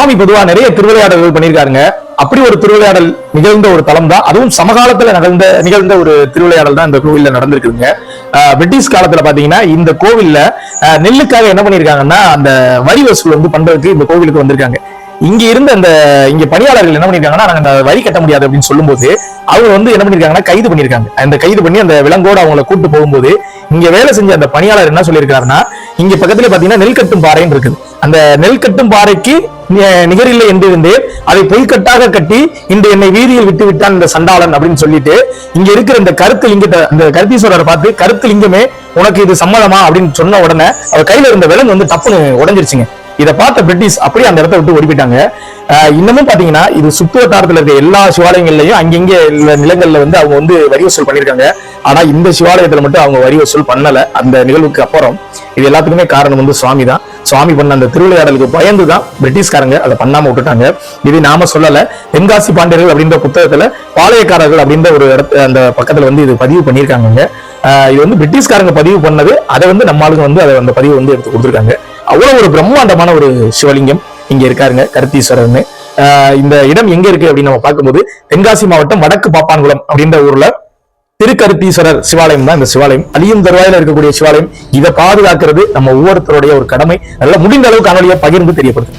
சுவாமி பொதுவா நிறைய திருவிளையாடல்கள் பண்ணியிருக்காருங்க. அப்படி ஒரு திருவிளையாடல் நிகழ்ந்த ஒரு தளம் தான் அதுவும் சமகாலத்துல நிகழ்ந்த நிகழ்ந்த ஒரு திருவிளையாடல் தான் இந்த கோவில்ல நடந்திருக்குதுங்க. பிரிட்டிஷ் காலத்துல பாத்தீங்கன்னா இந்த கோவில்ல நெல்லுக்காக என்ன பண்ணிருக்காங்கன்னா அந்த வரி வசூல் வந்து பண்றதுக்கு இந்த கோவிலுக்கு வந்திருக்காங்க. இங்க இருந்த அந்த இங்க பணியாளர்கள் என்ன பண்ணிருக்காங்கன்னா நாங்க அந்த வரி கட்ட முடியாது அப்படின்னு சொல்லும்போது அவங்க வந்து என்ன பண்ணிருக்காங்கன்னா கைது பண்ணிருக்காங்க அந்த கைது பண்ணி அந்த விலங்கோடு அவங்கள கூட்டு போகும்போது இங்க வேலை செஞ்ச அந்த பணியாளர் என்ன சொல்லியிருக்காருன்னா இங்க பக்கத்துல பாத்தீங்கன்னா நெல் கட்டும் பாறைன்னு இருக்குது. அந்த நெல் கட்டும் பாறைக்கு நிகரில்லை என்று இருந்து அதை பொய்க்கட்டாக கட்டி இன்று என்னை வீதியில் விட்டு விட்டான் இந்த சண்டாளன் அப்படின்னு சொல்லிட்டு இங்க இருக்கிற இந்த கருத்து லிங்கத்தை அந்த கருத்தீஸ்வரரை பார்த்து கருத்து லிங்கமே உனக்கு இது சம்மதமா அப்படின்னு சொன்ன உடனே அவர் கையில இருந்த விலங்கு வந்து டப்புன்னு உடைஞ்சிருச்சுங்க. இதை பார்த்த பிரிட்டிஷ் அப்படியே அந்த இடத்த விட்டு ஓடி இன்னமும் பாத்தீங்கன்னா இது சுற்று வட்டாரத்துல இருக்க எல்லா சிவாலயங்கள்லயும் அங்கங்கே உள்ள நிலங்கள்ல வந்து அவங்க வந்து வரி வசூல் பண்ணிருக்காங்க ஆனா இந்த சிவாலயத்துல மட்டும் அவங்க வரி வசூல் பண்ணல. அந்த நிகழ்வுக்கு அப்புறம் இது எல்லாத்துக்குமே காரணம் வந்து சுவாமி தான் சுவாமி பண்ண அந்த திருவிளையாடலுக்கு பயந்து தான் பிரிட்டிஷ்காரங்க அதை பண்ணாம விட்டுட்டாங்க. இது நாம சொல்லல. தென்காசி பாண்டியர்கள் அப்படின்ற புத்தகத்துல பாளையக்காரர்கள் அப்படின்ற ஒரு இடத்து அந்த பக்கத்துல வந்து இது பதிவு பண்ணியிருக்காங்க ஆஹ் இது வந்து பிரிட்டிஷ்காரங்க பதிவு பண்ணது. அதை வந்து நம்மளுக்கு வந்து அதை அந்த பதிவு வந்து எடுத்து கொடுத்துருக்காங்க. அவ்வளவு ஒரு பிரம்மாண்டமான ஒரு சிவலிங்கம் இங்க இருக்காருங்க கருத்தீஸ்வரர்னு. இந்த இடம் எங்க இருக்கு அப்படின்னு நம்ம பார்க்கும்போது தென்காசி மாவட்டம் வடக்கு பாப்பான்குளம் அப்படின்ற ஊர்ல திருக்கருத்தீஸ்வரர் சிவாலயம் தான் இந்த சிவாலயம். அழியும் தருவாயில இருக்கக்கூடிய சிவாலயம். இதை பாதுகாக்கிறது நம்ம ஒவ்வொருத்தருடைய ஒரு கடமை. நல்ல முடிந்த அளவு காணொலியை பகிர்ந்து தெரியப்படுது